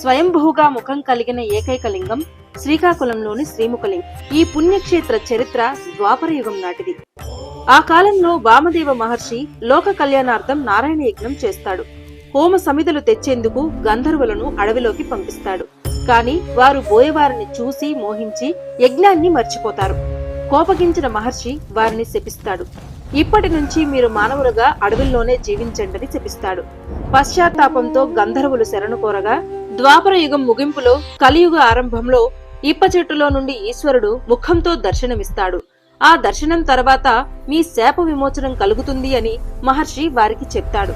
స్వయంభూగా ముఖం కలిగిన ఏకైక లింగం శ్రీకాకుళంలోని శ్రీముఖలింగం. ఈ పుణ్యక్షేత్ర చరిత్ర ద్వాపరయుగం నాటిది. ఆ కాలంలో వామదేవ మహర్షి లోక కళ్యాణార్థం నారాయణ యజ్ఞం చేస్తాడు. హోమ సమిధులు తెచ్చేందుకు గంధర్వులను అడవిలోకి పంపిస్తాడు. కాని వారు బోయవారిని చూసి మోహించి యజ్ఞాన్ని మర్చిపోతారు. కోపగించిన మహర్షి వారిని శపిస్తాడు. ఇప్పటి నుంచి మీరు మానవులుగా అడవుల్లోనే జీవించండని శపిస్తాడు. పశ్చాత్తాపంతో గంధర్వులు శరణు కోరగా ద్వాపర యుగం ముగింపులో కలియుగ ఆరంభంలో ఇప్ప చెట్టులో నుండి ఈశ్వరుడు ముఖంతో దర్శనమిస్తాడు. ఆ దర్శనం తర్వాత మీ శాప విమోచనం కలుగుతుంది అని మహర్షి వారికి చెప్తాడు.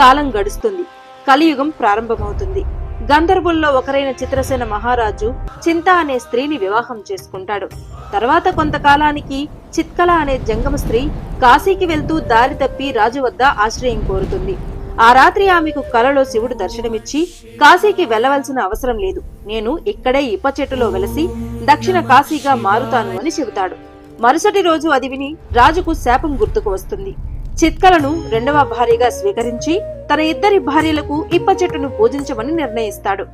కాలం గడుస్తుంది. కలియుగం ప్రారంభమవుతుంది. గంధర్వుల్లో ఒకరైన చిత్రసేన మహారాజు చింత అనే స్త్రీని వివాహం చేసుకుంటాడు. తర్వాత కొంతకాలానికి చిత్కల అనే జంగమ స్త్రీ కాశీకి వెళ్తూ దారి తప్పి రాజు వద్ద ఆశ్రయం కోరుతుంది. ఆ రాత్రి ఆమెకు కలలో శివుడు దర్శనమిచ్చి కాశీకి వెళ్ళవలసిన అవసరం లేదు. నేను ఇక్కడే ఇప్ప చెట్టులో వెలసి దక్షిణ కాశీగా మారుతాను అని చెబుతాడు. మరుసటి రోజు అది విని రాజుకు శాపం గుర్తుకు వస్తుంది. చిత్కలను రెండవ భార్యగా స్వీకరించి తన ఇద్దరి భార్యలకు ఇప్ప చెట్టును పూజించమని నిర్ణయిస్తాడు.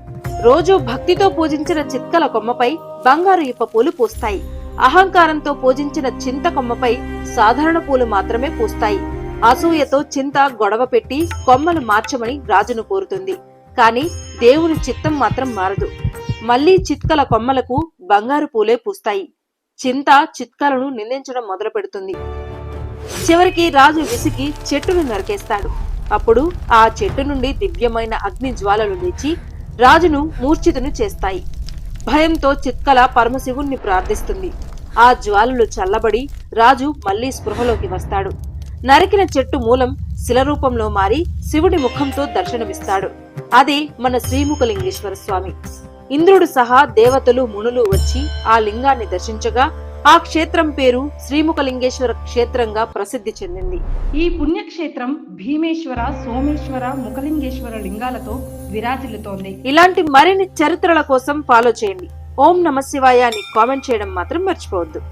రోజు భక్తితో పూజించిన చిత్కల కొమ్మపై బంగారు ఇప్ప పూలు పూస్తాయి. అహంకారంతో పూజించిన చింత కొమ్మపై సాధారణ పూలు మాత్రమే పూస్తాయి. అసూయతో చింత గొడవ పెట్టి కొమ్మలు మార్చమని రాజును కోరుతుంది. కాని దేవుని చిత్తం మాత్రం మారదు. మళ్ళీ చిత్కల కొమ్మలకు బంగారు పూలే పూస్తాయి. చింత చిత్కలను నిందించడం మొదలు పెడుతుంది చివరికి రాజు విసిగి చెట్టును నరికేస్తాడు. అప్పుడు ఆ చెట్టు నుండి దివ్యమైన అగ్ని జ్వాలలు లేచి రాజును మూర్ఛితును చేస్తాయి. భయంతో చిత్కల పరమశివుణ్ణి ప్రార్థిస్తుంది. ఆ జ్వాలలు చల్లబడి రాజు మళ్ళీ స్పృహలోకి వస్తాడు. నరికిన చెట్టు మూలం శిల రూపంలో మారి శివుడి ముఖంతో దర్శనమిస్తాడు. అదే మన శ్రీముఖలింగేశ్వర స్వామి. ఇంద్రుడు సహా దేవతలు మునులు వచ్చి ఆ లింగాన్ని దర్శించగా ఆ క్షేత్రం పేరు శ్రీముఖలింగేశ్వర క్షేత్రంగా ప్రసిద్ధి చెందింది. ఈ పుణ్యక్షేత్రం భీమేశ్వర సోమేశ్వర ముఖలింగేశ్వర లింగాలతో విరాజిల్లుతోంది. ఇలాంటి మరిన్ని చరిత్రల కోసం ఫాలో చేయండి. ఓం నమ శివాయ అని కామెంట్ చేయడం మాత్రం మర్చిపోవద్దు.